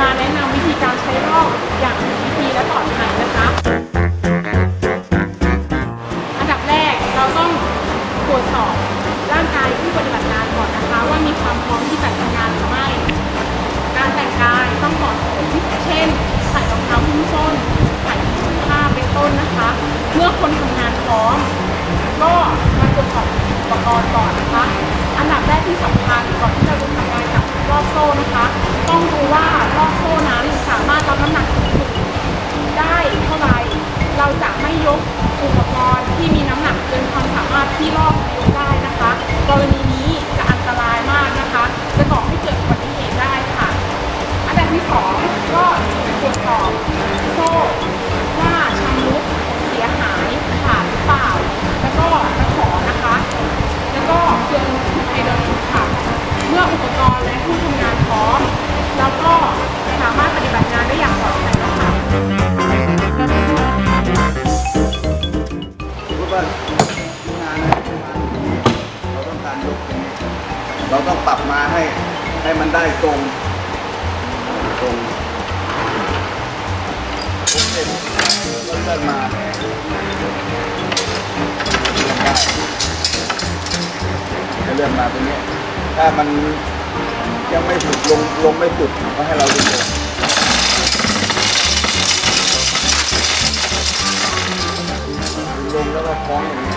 มาแนะนำวิธีการใช้รอบอย่างถูกวิธีและปลอดภัยนะคะ อันดับแรกเราต้องตรวจสอบร่างกายผู้ปฏิบัติงานก่อนนะคะ ว่ามีความพร้อมที่จะทำงานหรือไม่ การแต่งกายต้องเหมาะสมเช่นใส่รองเท้าหุ้มส้นใส่ถุงผ้าเป็นต้นนะคะ เมื่อคนทำงานพร้อม ก็มาตรวจสอบอุปกรณ์ก่อนนะคะอัน รู้ป่ะงานนะเราต้องการยกตรงนี้เราต้องปรับมาให้ให้มันได้ตรงตรงตรงเส้นแล้วเลื่อนมาเลื่อนได้จะเลื่อนมาตรงนี้ถ้ามันยังไม่สุดลงลงไม่สุดก็ให้เราดึงลง คล้องอย่างนี้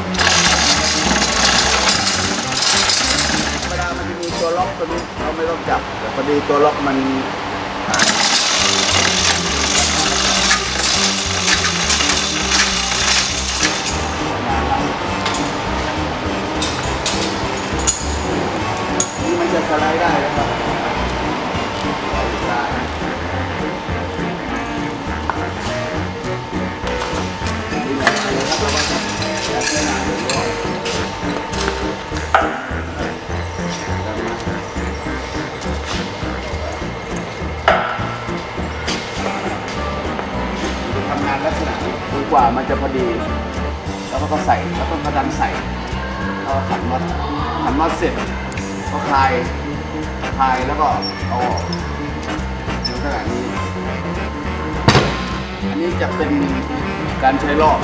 ธรรมดามันจะมีตัวล็อกตัวนี้เราไม่ต้องจับ แต่พอดีตัวล็อกมันหายนี่มันจะสไลด์ได้นะครับ จนกว่ามันจะพอดี แล้วก็ใส่แล้วก็กระดันใส่แล้วก็ขันน็อตขันน็อตเสร็จก็คลายคลายแล้วก็เอาออกลักษณะนี้อันนี้จะเป็นการใช้รอบ